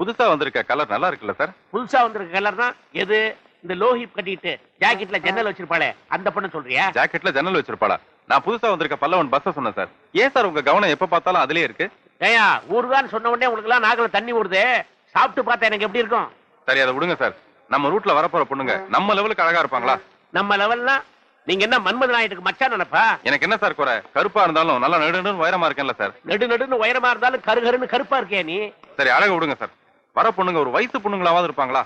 புதுசா வந்திருக்க கலர் நல்லா இருக்குல்ல சார் புதுசா வந்திருக்க கலர் தான். எது? இந்த லோஹிப் கட்டிட்டு ஜாக்கெட்ல ஜன்னல் வச்சிருப்பாளே அந்த பொண்ணு சொல்றியா? ஜாக்கெட்ல ஜன்னல் வச்சிருப்பாளா? நான் புதுசா வந்திருக்க பல்லவன் பஸ்ஸ சொன்னேன் சார் ஏன் சார் உங்க கவனம் எப்ப பார்த்தாலும் அதுலயே இருக்கு? ஏயா ஊருதான் சொன்ன உடனே உங்களுக்கு எல்லாம் நாக்குல தண்ணி ஊறுதே சாப்பிட்டு பார்த்தா எனக்கு எப்படி இருக்கும்? சரி அதை விடுங்க சார் நம்ம ரூட்ல வரப்போற பொண்ணுங்க நம்ம லெவலுக்கு அழகா இருப்பாங்களா? நம்ம லெவல்னா நீங்க என்ன மன்மத நாயுடுக்கு மச்சான் நினைப்பா? எனக்கு என்ன சார் குறை? கருப்பா இருந்தாலும் நல்லா நெடு உயரமா இருக்கேன்ல சார் நெடு நடுன்னு உயரமா இருந்தாலும் கருகருன்னு கருப்பா இருக்கியா நீ? சரி அழக விடுங்க சார் வர பொண்ணுங்க ஒரு வயசு பொண்ணுங்களாவது இருப்பாங்களா?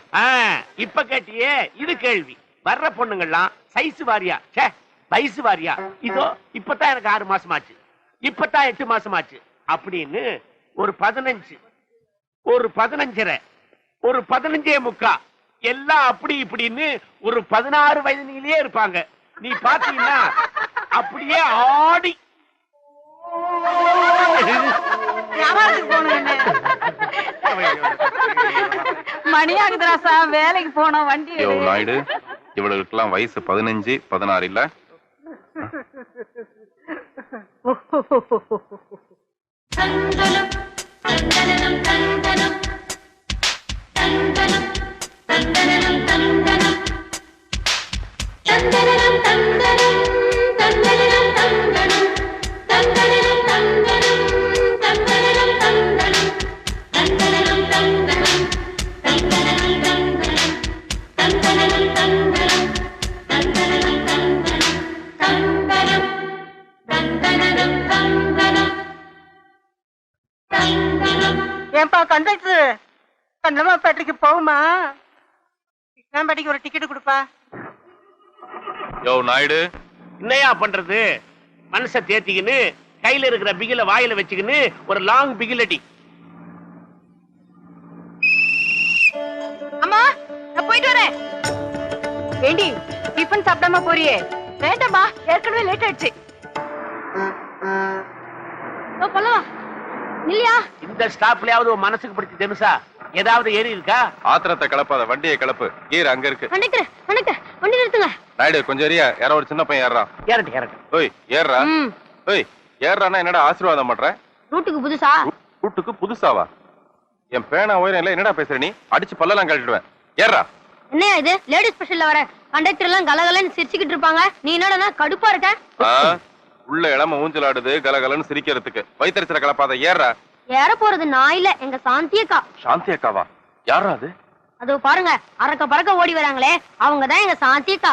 இப்ப கேட்டியே இது கேள்வி. வர்ற பொண்ணுங்கள்லாம் சைஸ் வாரியா? ச்சே வயசு வாரியா? இதோ இப்பதான் எனக்கு ஆறு மாசம் ஆச்சு இப்பதான் எட்டு மாசம் ஆச்சு அப்படின்னு ஒரு பதினஞ்சு ஒரு பதினஞ்சரை ஒரு பதினஞ்சே முக்கா எல்லாம் அப்படி இப்படின்னு ஒரு பதினாறு வயதிலேயே இருப்பாங்க. நீ பாத்தீங்கன்னா அப்படியே ஆடி. வியாபாரத்துக்கு போகணும் மணி வேலைக்கு போனோம் வண்டி யோ. நாயுடு இவளுக்கெல்லாம் வயசு பதினஞ்சு பதினாறு இல்ல தந்தனம் ஏன்பா கண்டக்டர் கண்டமாப்பேட்டைக்கு போகுமா? கிருஷ்ணாம்பேட்டைக்கு ஒரு டிக்கெட் கொடுப்பா? யோ நாயுடு. என்னையா பண்றது? மனச தேத்திக்கின்னு கையில இருக்கிற பிகில வாயில வச்சுக்கின்னு ஒரு லாங் பிகில் வேண்டி டிஃபன் சாப்பிடாம போறியே? வேண்டாம்மா ஏற்கனவே லேட் ஆயிடுச்சு. ஓ பல்லவா இல்லையா இந்த ஸ்டாப்லயாவது உன் மனசுக்கு பிடிச்ச தெனுசா ஏதாவது ஏறி இருக்கா? ஆத்திரத்தை கிளப்பாத வண்டியை கிளப்பு கீர் அங்க இருக்கு. கண்டக்டர் கண்டக்டர் வண்டி நிறுத்துங்க. நாயுடு கொஞ்சம் ஏரியா யாரோ ஒரு சின்ன பையன் ஏறான் ஏறட்டு ஏறட்டு ஓய் ஏறா ம். ஓய் ஏறானா என்னடா ஆசீர்வாதம் பண்ற? ரூட்டுக்கு புதுசா? கூட்டுக்கு புதுசாவா? என் பேனா உயரம் இல்ல என்னடா பேசுற நீ? அடிச்சு பல்லெல்லாம் கழட்டிடுவேன். ஏறா என்னையா இது? லேடிஸ் ஸ்பெஷல்ல வர கண்டக்டர் எல்லாம் கலகலன்னு சிரிச்சுக்கிட்டு இருப்பாங்க. நீ என்னடா கடுப்பா இருக்க? உள்ள இளம ஊஞ்சலாடுது கலகலன்னு சிரிக்கிறதுக்கு. வைத்தறிச்சல கலப்பாத ஏறா ஏற போறது நான் இல்ல எங்க சாந்தி அக்கா. சாந்தி அக்காவா? யாரா அது? அதோ பாருங்க அறக்க பறக்க ஓடி வராங்களே அவங்க தான் எங்க சாந்தி அக்கா.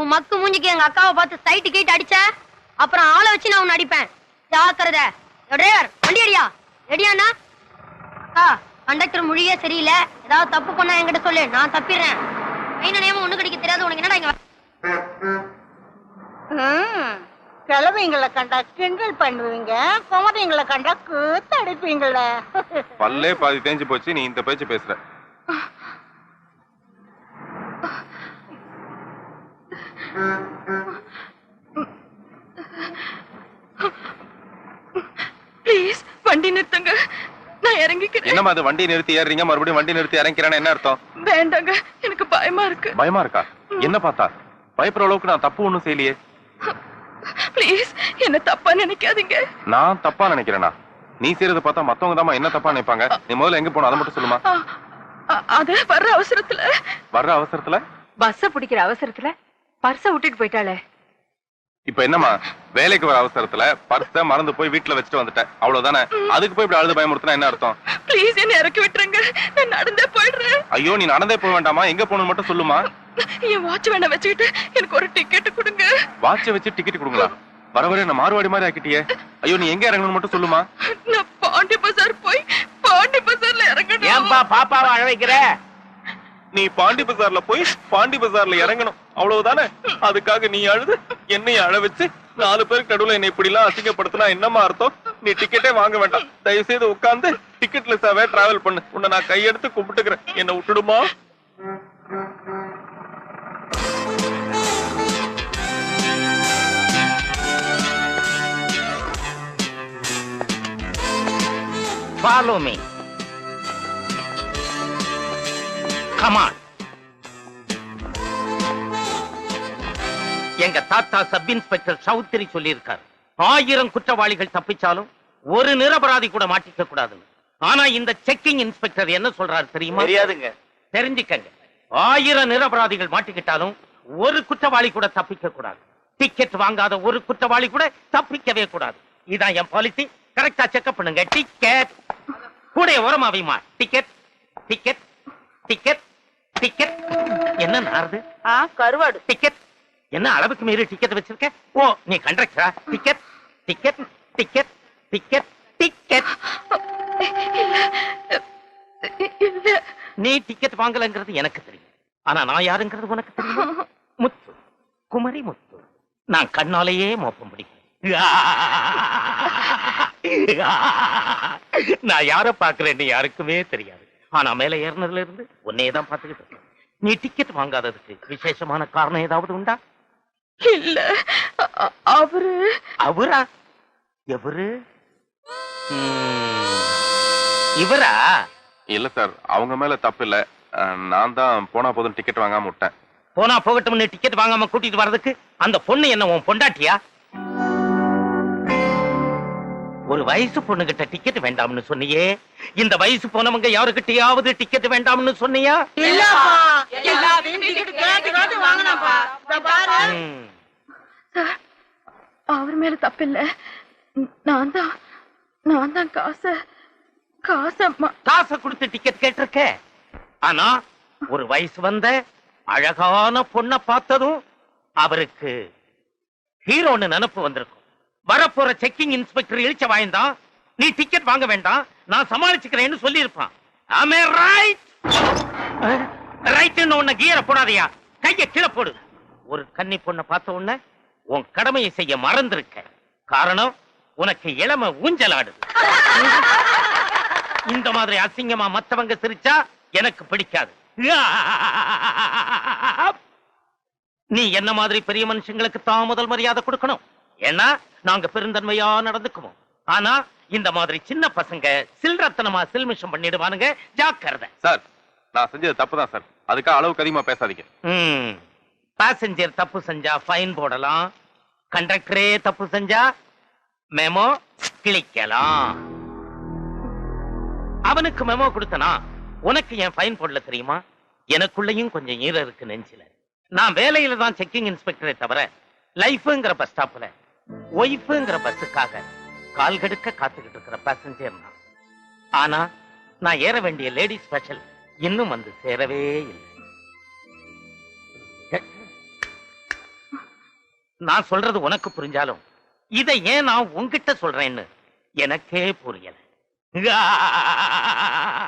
உன் மக்கு மூஞ்சிக்கு எங்க அக்காவை பார்த்து சைட்டு கீட்டு அடிச்ச? அப்புறம் ஆளை வச்சு நான் உன்னை அடிப்பேன். ஜாக்கிரத. டிரைவர் வண்டி அடியா? ரெடியாண்ணா? அக்கா கண்டக்டர் மொழியே சரியில்லை. ஏதாவது தப்பு பண்ணா என்கிட்ட சொல்லு. நான் தப்பிடுறேன். மெயின் நேமம் ஒண்ணு கிடைக்க தெரியாது. உனக்கு என்னடா இங்க கிளவிங்களை கண்டா கிண்டல் பண்ணுவீங்க. குமரிங்களை கண்டா கூத்து அடிப்பீங்கள பல்லே பாதி தேஞ்சு போச்சு. நீ இந்த பேச்சு பேசுற. ப்ளீஸ் வண்டி நிறுத்துங்க. நான் இறங்கிக்கிறேன். என்னம்மா அது வண்டி நிறுத்தி ஏறுறீங்க? மறுபடியும் வண்டி நிறுத்தி இறங்கிறேன்னு என்ன அர்த்தம்? வேண்டாங்க எனக்கு பயமா இருக்கு. பயமா இருக்கா? என்ன பார்த்தா? பயப்படுற அளவுக்கு நான் தப்பு ஒண்ணும் செய்யலையே. ப்ளீஸ் என்ன தப்பா நினைக்காதீங்க. நான் தப்பா நினைக்கிறேனா? நீ செய்யறத பார்த்தா மத்தவங்க தாம்மா என்ன தப்பா நினைப்பாங்க? நீ முதல்ல எங்க போன அதை மட்டும் சொல்லுமா. அது வர்ற அவசரத்துல. வர்ற அவசரத்துல? பஸ்ஸ பிடிக்கிற அவசரத்துல? பர்ஸ விட்டுட்டு போயிட்டாளே. இப்ப என்னம்மா வேலைக்கு வர அவசரத்துல பர்ஸ மறந்து போய் வீட்டுல வச்சுட்டு வந்துட்டேன் அவ்வளவுதானே? அதுக்கு போய் இப்படி அழுது பயமுறுத்தினா என்ன அர்த்தம்? ப்ளீஸ் என்ன இறக்கி விட்டுருங்க. நான் நடந்தே போயிடுறேன். ஐயோ நீ நடந்தே போக வேண்டாமா? எங்க போகணும்னு மட்டும் சொல்லுமா? என் வாட்ச் வேணா வச்சுக்கிட்டு எனக்கு ஒரு டிக்கெட் கொடுங்க. வாட்சை வச்சு டிக்கெட் கொடுங்களா? வர வர என்ன மாறுவாடி மாதிரி ஆக்கிட்டியே. ஐயோ நீ எங்க இறங்கணும்னு மட்டும் சொல்லுமா? நான் பாண்டி பஜார் போய் பாண்டி பஜார்ல இறங்கணும். ஏன்பா பாப்பாவை அழ வைக்கிற? நீ பாண்டி பஜார்ல போய் பாண்டி பஜார்ல இறங்கணும். அவ்வளவுதானே? அதுக்காக நீ அழுது என்னைய அழ வச்சு நாலு பேருக்கு நடுவுல என்னை இப்படி எல்லாம் அசிங்கப்படுத்தினா என்னமா அர்த்தம்? நீ டிக்கெட்டே வாங்க வேண்டாம். தயவு செய்து உட்கார்ந்து டிக்கெட் லெஸ்ஸாவே டிராவல் பண்ணு. உன்னை நான் கையெடுத்து கும்பிட்டுக்கிறேன். என்ன விட்டுடுமா? Follow me. கமான் எங்க தாத்தா சப் இன்ஸ்பெக்டர் சௌத்ரி சொல்லியிருக்காரு. ஆயிரம் குற்றவாளிகள் தப்பிச்சாலும் ஒரு நிரபராதி கூட மாட்டிக்க கூடாதுன்னு. ஆனா இந்த செக்கிங் இன்ஸ்பெக்டர் என்ன சொல்றாரு தெரியுமா? தெரியாதுங்க. தெரிஞ்சுக்கங்க. ஆயிரம் நிரபராதிகள் மாட்டிக்கிட்டாலும் ஒரு குற்றவாளி கூட தப்பிக்க கூடாது. டிக்கெட் வாங்காத ஒரு குற்றவாளி கூட தப்பிக்கவே கூடாது. இதான் என் பாலிசி கரெக்டா செக்அப் பண்ணுங்க. டிக்கெட் கூட ஓரமா வைமா டிக்கெட் டிக்கெட் டிக்கெட் டிக்கெட் என்ன நாருது? கருவாடு. டிக்கெட் என்ன அளவுக்கு மீறி டிக்கெட் வச்சிருக்க? ஓ நீ கண்டக்டரா? Ticket ticket ticket ticket ticket நீ டிக்கெட் வாங்கலங்கிறது எனக்கு தெரியும். ஆனா நான் யாருங்கிறது உனக்கு தெரியும்? முத்து. குமரி முத்து. நான் கண்ணாலேயே மோப்பம் பிடிக்கிறேன். நான் யார பாக்குறேன்னு யாருக்குமே தெரியாது. ஆனா மேல ஏறினதுல இருந்து உன்னையே தான் பாத்துக்கிட்டு நீ டிக்கெட் வாங்காததுக்கு விசேஷமான காரணம் ஏதாவது உண்டா? இல்ல. அவரு. அவரா? எவரு? இவரா? இல்ல சார் அவங்க மேல தப்பு இல்ல. நான் தான் போனா போதும் டிக்கெட் வாங்காம விட்டேன். போனா போகட்டும்னு டிக்கெட் வாங்காம கூட்டிட்டு வர்றதுக்கு அந்த பொண்ணு என்ன உன் பொண்டாட்டியா? ஒரு வயசு பொண்ணுகிட்ட டிக்கெட் வேண்டாம்னு சொன்னியே. இந்த வயசு போனவங்க யாருகிட்டயாவது டிக்கெட் வேண்டாம்னு சொன்னியா. அவர் மேல தப்பில்ல. நான் தான் நான் தான் காச காச காசை கொடுத்து டிக்கெட் கேட்டிருக்க. ஆனா ஒரு வயசு வந்த அழகான பொண்ணை பார்த்ததும் அவருக்கு ஹீரோன்னு நினப்பு வந்திருக்கும். வரப்போற செக்கிங் இன்ஸ்பெக்டர் இழிச்ச வாய்ந்தான். நீ டிக்கெட் வாங்க வேண்டாம். நான் சமாளிச்சுக்கிறேன்னு சொல்லியிருப்பான். ஆமே ரைட் ரைட்னு உன்னை கீரை போடாதயா. கைய கீழே போடு. ஒரு கன்னி பொண்ணை பார்த்த உடனே உன் கடமையை செய்ய மறந்திருக்க. காரணம் உனக்கு இளம ஊஞ்சலாடுது. இந்த மாதிரி அசிங்கமா மத்தவங்க சிரிச்சா எனக்கு பிடிக்காது. நீ என்ன மாதிரி பெரிய மனுஷங்களுக்கு தான் முதல் மரியாதை கொடுக்கணும்? ஏன்னா நாங்க பெருந்தன்மையா நடந்துக்குவோம். ஆனா இந்த மாதிரி சின்ன பசங்க சில்ரத்தனமா சில்மிஷம் பண்ணிடுவானுங்க ஜாக்கிரதை. சார் நான் செஞ்சது தப்பு தான் சார். அதுக்காக அளவுக்கு அதிகமா பேசாதீங்க. பாசஞ்சர் தப்பு செஞ்சா ஃபைன் போடலாம். கண்டக்டரே தப்பு செஞ்சா மெமோ கிழிக்கலாம். அவனுக்கு மெமோ கொடுத்தனா உனக்கு என் ஃபைன் போடல தெரியுமா? எனக்குள்ளேயும் கொஞ்சம் ஈரம் இருக்கு நெஞ்சில. நான் வேலையில தான் செக்கிங் இன்ஸ்பெக்டரே தவிர லைஃப்ங்கிற பஸ் ஸ்டாப்ல ஒய்ஃபுங்கிற பஸ்ஸுக்காக கால் கடுக்க காத்துக்கிட்டு இருக்கிற பேசஞ்சர் நான். ஆனா நான் ஏற வேண்டிய லேடி ஸ்பெஷல் இன்னும் வந்து சேரவே இல்லை. நான் சொல்றது உனக்கு புரிஞ்சாலும் இதை ஏன் நான் உன்கிட்ட சொல்றேன்னு எனக்கே புரியல.